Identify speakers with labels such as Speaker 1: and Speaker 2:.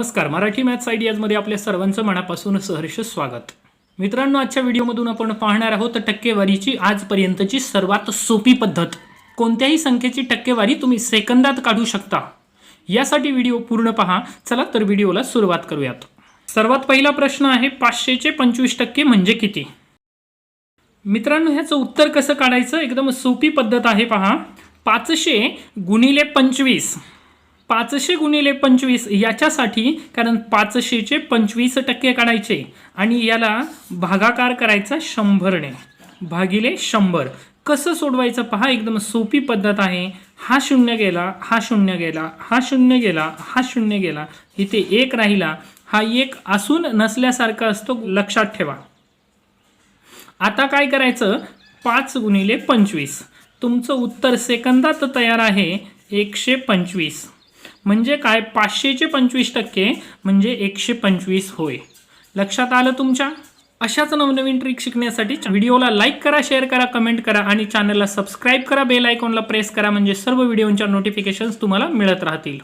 Speaker 1: नमस्कार मराठी मॅथ्स आयडियाजमध्ये आपल्या सर्वांचं मनापासून सहर्ष स्वागत. मित्रांनो आजच्या व्हिडिओमधून आपण पाहणार आहोत टक्केवारीची आजपर्यंतची सर्वात सोपी पद्धत. कोणत्याही संख्येची टक्केवारी तुम्ही सेकंदात काढू शकता. यासाठी व्हिडिओ पूर्ण पहा. चला तर व्हिडिओला सुरुवात करूयात. सर्वात पहिला प्रश्न आहे पाचशेचे पंचवीस टक्के म्हणजे किती? मित्रांनो ह्याचं उत्तर कसं काढायचं? एकदम सोपी पद्धत आहे पहा. पाचशे गुणिले पंचवीस. पाचशे गुणिले पंचवीस याच्यासाठी कारण पाचशेचे पंचवीस टक्के काढायचे. आणि याला भागाकार करायचा शंभरने. भागिले शंभर. कसं सोडवायचं पहा एकदम सोपी पद्धत आहे. हा शून्य गेला हा शून्य गेला हा शून्य गेला हा शून्य गेला. इथे एक राहिला. हा एक असून नसल्यासारखा असतो लक्षात ठेवा. आता काय करायचं? पाच गुणिले पंचवीस. तुमचं उत्तर सेकंदात तयार आहे एकशे पंचवीस. म्हणजे काय? पाचशेचे पंचवीस टक्के म्हणजे एकशे पंचवीस होय. लक्षात आलं तुमच्या? अशाच नवनवीन ट्रिक शिकण्यासाठी व्हिडिओला लाईक करा शेअर करा कमेंट करा आणि चॅनलला सबस्क्राईब करा बेल आयकॉनला प्रेस करा म्हणजे सर्व व्हिडिओच्या नोटिफिकेशन्स तुम्हाला मिळत राहतील.